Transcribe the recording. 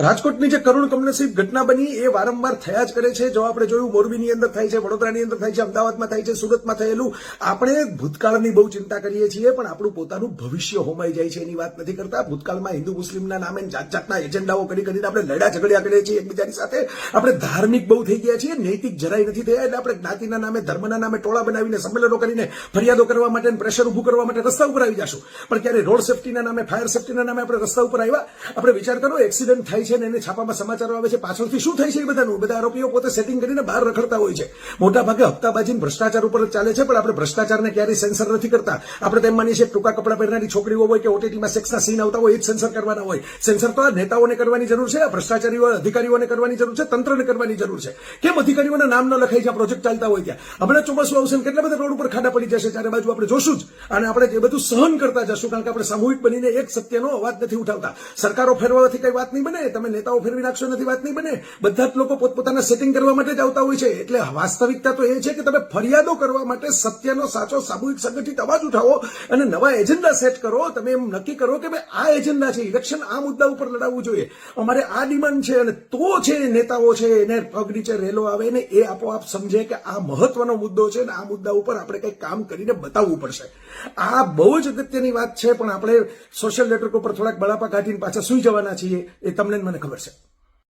રાજકોટની જે કરુણ કમનસીબ ઘટના બની. એ વારંવાર થયા જ કરે છે. જો આપણે જોયું, મોરબીની અંદર થાય છે, વડોદરાની અંદર થાય છે, અમદાવાદમાં થાય છે, સુરતમાં થયેલું. આપણે ભૂતકાળની બહુ ચિંતા કરીએ છીએ, પણ આપણું પોતાનું ભવિષ્ય હોમાઈ જાય છે એની વાત નથી કરતા. ભૂતકાળમાં હિન્દુ મુસ્લિમના નામે જાત જાતના એજન્ડાઓ કરી કરીને આપણે લડા ઝઘડ્યા કરીએ છીએ એકબીજાની સાથે. આપણે ધાર્મિક બહુ થઈ ગયા છીએ, નૈતિક જરાય નથી થયા. એટલે આપણે જ્ઞાતિના નામે, ધર્મના નામે ટોળા બનાવીને, સંમેલનો કરીને ફરિયાદો કરવા માટે પ્રેશર ઉભું કરવા માટે રસ્તા ઉપર આવી જશું. પણ ક્યારે રોડ સેફટીના નામે ફાયર સેફટીના નામે આપણે રસ્તા ઉપર આવ્યા. આપણે વિચાર કરો એક્સિડન્ટ થાય છે ને એને છાપામાં સમાચારો આવે છે. પાછળથી શું થાય છે એ બધાનું? બધા આરોપીઓ પોતે સેટિંગ કરીને બહાર રખડતા હોય છે. મોટા ભાગે હપ્તાબાજી ભ્રષ્ટાચાર ઉપર ચાલે છે, પણ આપણે ભ્રષ્ટાચારને ક્યારેય સેન્સર નથી કરતા. આપણે તેમ માનીએ છીએ ટૂંકા કપડા પહેરનારી છોકરીઓ હોય કે ઓટીટીમાં સેક્સના સીન આવતા હોય, એ જ સેન્સર કરવાના હોય. સેન્સર તો આ નેતાઓને કરવાની જરૂર છે, આ ભ્રષ્ટાચારીઓ, અધિકારીઓને કરવાની જરૂર છે, તંત્રને કરવાની જરૂર છે. કેમ અધિકારીઓના નામ ન લખાય છે આ પ્રોજેક્ટ ચાલતા હોય ત્યાં? હમણાં ચોમાસું આવશે કેટલા બધા રોડ ઉપર ખાડા પડી જશે? ચારે બાજુ આપણે જોશું જ. અને આપણે એ બધું સહન કરતા જશું, કારણ કે આપણે સામૂહિક બનીને એક સત્યનો અવાજ નથી ઉઠાવતા. સરકારો ફેરવવાથી કઈ વાત નહીં બને તમે નેતાઓ ફેરવી નાખશો નથી વાત નહીં બને. બધા જ લોકો પોતપોતાના સેટિંગ કરવા માટે જ આવતા હોય છે. એટલે વાસ્તવિકતા તો એ છે કે તમે ફરિયાદો કરવા માટે સત્યનો સાચો સામૂહિક સંગઠિત અવાજ ઉઠાવો અને નવા એજન્ડા સેટ કરો. તમે એમ નક્કી કરો કે ભાઈ આ એજન્ડા છે ઇલેક્શન આ મુદ્દા ઉપર લડાવવું જોઈએ. અમારે આ ડિમાન્ડ છે અને તો છે નેતાઓ છે, એને પગ નીચે રેલો આવે ને એ આપોઆપ સમજે કે આ મહત્વનો મુદ્દો છે ને આ મુદ્દા ઉપર આપણે કંઈક કામ કરીને બતાવવું પડશે. આ બહુ જ અગત્યની વાત છે, પણ આપણે સોશિયલ નેટવર્ક ઉપર થોડાક બળાપા કાઢીને પાછા સુઈ જવાના છીએ. એ તમને મને ખબર છે